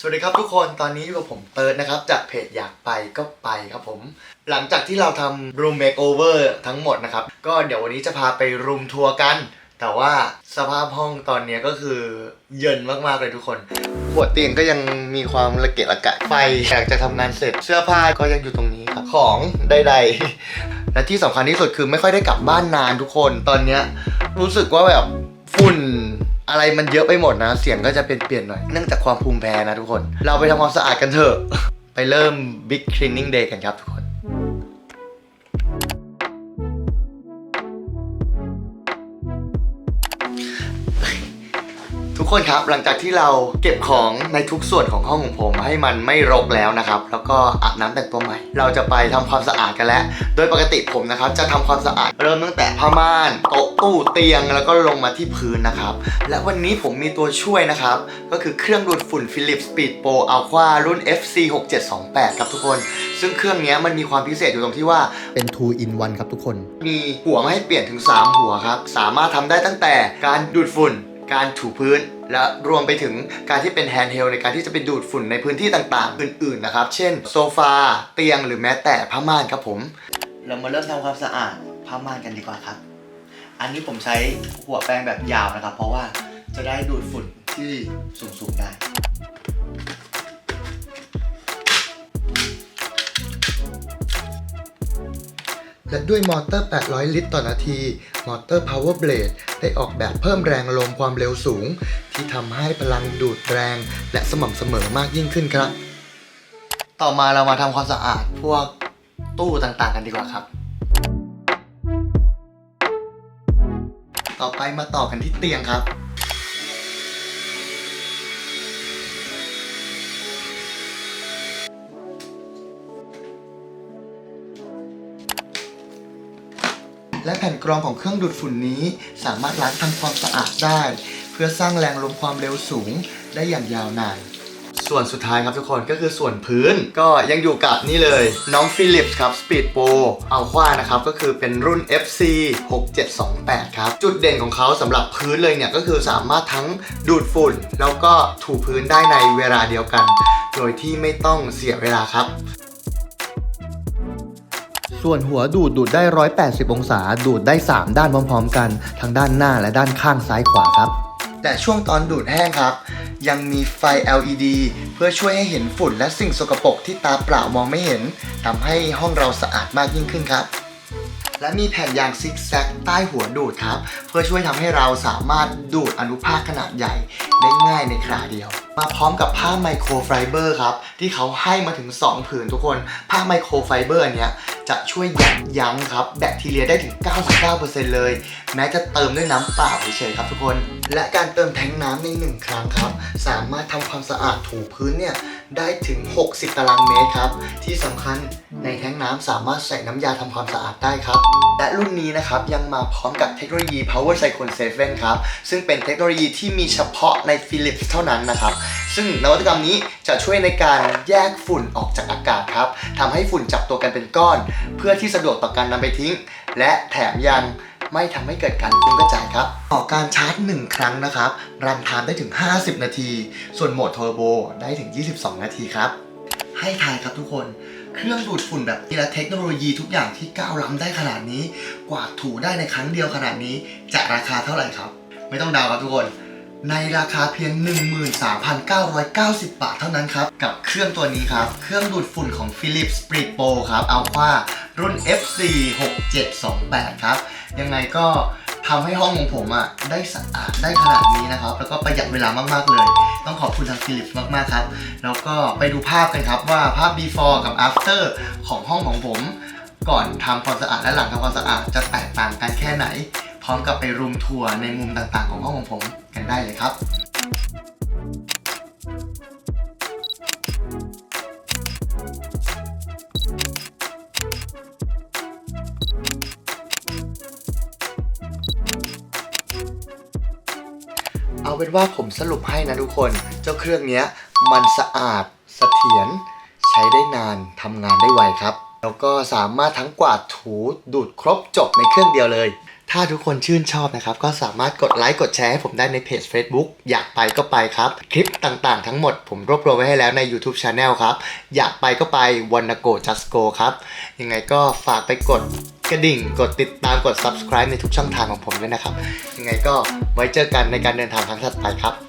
สวัสดีครับทุกคนตอนนี้อยู่กับผมเติร์ดนะครับ จากเพจอยากไปก็ไปครับผม หลังจากที่เราทำ room makeover ทั้งหมดนะครับ ก็เดี๋ยววันนี้จะพาไปรูมทัวร์กัน แต่ว่าสภาพห้องตอนนี้ก็คือเย็นมากๆเลยทุกคนหัวเตียงก็ยังมีความระเกะระกะไฟอยากจะทำงานเสร็จเสื้อผ้าก็ยังอยู่ตรงนี้ครับของใดๆ และที่สำคัญที่สุดคือไม่ค่อยได้กลับบ้านนานทุกคนตอนเนี้ยรู้สึกว่าแบบฝุ่น อะไรมันเยอะไปหมดนะ เสียงก็จะเปลี่ยนๆหน่อย เนื่องจากความภูมิแพ้นะทุกคน เราไปทำความสะอาดกันเถอะ ไปเริ่ม Big Cleaning Day กันครับทุกคน กคนครับหลังจากที่เราเก็บของในทุกส่วนของห้องของผมให้มันไม่รกแล้วนะครับ แล้วก็อาบน้ำแต่งตัวใหม่ เราจะไปทำความสะอาดกันแล้ว โดยปกติผมนะครับจะทำความสะอาดเริ่มตั้งแต่ผ้าม่านโต๊ะตู้เตียงแล้วก็ลงมาที่พื้นนะครับ และวันนี้ผมมีตัวช่วยนะครับ ก็คือเครื่องดูดฝุ่น Philips Speed Pro Aqua รุ่น FC 6728ครับทุกคน ซึ่งเครื่องเนี้ยมันมีความพิเศษอยู่ตรงที่ว่าเป็น 2 in 1ครับทุกคน มีหัวมาให้เปลี่ยนถึง 3 หัวครับสามารถทำได้ตั้งแต่การดูดฝุ่นการถูพื้น และรวมไปถึงการที่เป็นแฮนด์เฮลในการที่จะไปดูดฝุ่นในพื้นที่ต่างๆ อื่นๆนะครับ เช่น โซฟา เตียงหรือแม้แต่ผ้าม่านครับผม เรามาเริ่มทำความสะอาดผ้าม่านกันดีกว่าครับ อันนี้ผมใช้หัวแปรงแบบยาวนะครับ เพราะว่าจะได้ดูดฝุ่นที่สูงๆได้ และด้วยมอเตอร์ 800 ลิตรต่อนาที มอเตอร์ Power Blade ได้ออกแบบเพิ่มแรงลมความเร็วสูง ที่ทำให้พลังดูดแรง และสม่ำเสมอมากยิ่งขึ้นครับ ต่อมาเรามาทำความสะอาดพวกตู้ต่างๆ กันดีกว่าครับ ต่อไปมาต่อกันที่เตียงครับ และแผ่นกรองของเครื่องดูดฝุ่นนี้ สามารถล้างทำความสะอาดได้ เพื่อสร้างแรงลมความเร็วสูงได้อย่างยาวนานส่วนสุดท้ายครับทุกคนก็คือส่วนพื้นก็ยังอยู่กับนี่เลย น้อง Philips ครับ Speed Pro Alpha นะครับก็คือเป็นรุ่น FC 6728 ครับ จุดเด่นของเขาสำหรับพื้นเลยเนี่ย ก็คือสามารถทั้งดูดฝุ่น แล้วก็ถูพื้นได้ในเวลาเดียวกัน โดยที่ไม่ต้องเสียเวลาครับ ส่วนหัวดูดดูดได้ 180 องศา ดูดได้ 3 ด้านพร้อมๆ กัน ทั้งด้านหน้าและด้านข้างซ้ายขวาครับ แต่ช่วงตอนดูดแห้งครับ ยังมีไฟ LED เพื่อช่วยให้เห็นฝุ่นและสิ่งสกปรกที่ตาเปล่ามองไม่เห็นทำให้ห้องเราสะอาดมากยิ่งขึ้นครับ และมีแผ่นยางซิกแซกใต้หัวดูดครับ เพื่อช่วยทำให้เราสามารถดูดอนุภาคขนาดใหญ่ได้ง่ายในคราเดียว มาพร้อมกับผ้าไมโครไฟเบอร์ครับ ที่เขาให้มาถึง 2 ผืนทุกคน ผ้าไมโครไฟเบอร์อันเนี้ยจะช่วยยับยั้งครับ แบคทีเรียได้ถึง 99%เลย แม้จะเติมด้วยน้ำเปล่าเฉยๆครับทุกคน และการเติมแทงน้ำใน 1 ครั้งครับ สามารถทำความสะอาดถูพื้นเนี่ยได้ถึง 60 ตารางเมตรครับ ที่สำคัญในแท้งน้ำสามารถใส่น้ำยาทำความสะอาดได้ครับ และรุ่นนี้นะครับยังมาพร้อมกับเทคโนโลยี Power Cyclone 7 ครับ ซึ่งเป็นเทคโนโลยีที่มีเฉพาะใน Philips เท่านั้นนะครับซึ่งนวัตกรรมนี้จะช่วยในการแยกฝุ่นออกจากอากาศครับทำให้ฝุ่นจับตัวกันเป็นก้อน เพื่อที่สะดวกต่อการนำไปทิ้ง และแถมยังไม่ทำให้เกิดการฟุ้งกระจายครับ ต่อการชาร์จ 1 ครั้งนะครับ รันไทม์ได้ถึง 50 นาที ส่วนโหมดเทอร์โบได้ถึง 22 นาทีครับ ให้ทายครับทุกคน เครื่องดูดฝุ่นแบบนี้และเทคโนโลยีทุกอย่างที่ก้าวล้ำได้ขนาดนี้ กวาดถูได้ในครั้งเดียวขนาดนี้ จะราคาเท่าไหร่ครับ ไม่ต้องเดาครับทุกคน ในราคาเพียง 13,990 บาทเท่านั้นครับ กับเครื่องตัวนี้ครับ เครื่องดูดฝุ่นของ Philips Speed Pro ครับ Alpha รุ่น FC 6728 ครับ ยังไงก็ทำให้ห้องของผมอะได้สะอาดได้ขนาดนี้นะครับ แล้วก็ประหยัดเวลามาก ๆ เลย ต้องขอบคุณทาง Philips มาก ๆ ครับ แล้วก็ไปดูภาพกันครับว่าภาพ before กับ after ของห้องของผม ก่อนทำความสะอาดและหลังทำความสะอาดจะแตกต่างกันแค่ไหน ร้อมกับไปรูมทัวร์ในมุมต่างๆ ของห้องของผมกันได้เลยครับเอาเป็นว่าผมสรุปให้นะทุกคน เจ้าเครื่องนี้มันสะอาดเสถียรใช้ได้นานทำงานได้ไวครับ แล้วก็สามารถทั้งกวาดถูดูดครบจบในเครื่องเดียวเลย ถ้าทุกคนชื่นชอบนะครับ ก็สามารถกดไลค์กดแชร์ให้ผมได้ในเพจ Facebook อยากไปก็ไปครับ คลิปต่างๆ ทั้งหมดผมรวบรวมไว้ให้แล้วใน YouTube Channel ครับ อยากไปก็ไปวันโกจัสโกครับ ยังไงก็ฝากไปกดกระดิ่ง กดติดตามกด subscribe ในทุกช่องทางของผมด้วยนะครับ ยังไงก็ไว้เจอกันในการเดินทางครั้งถัดไปครับ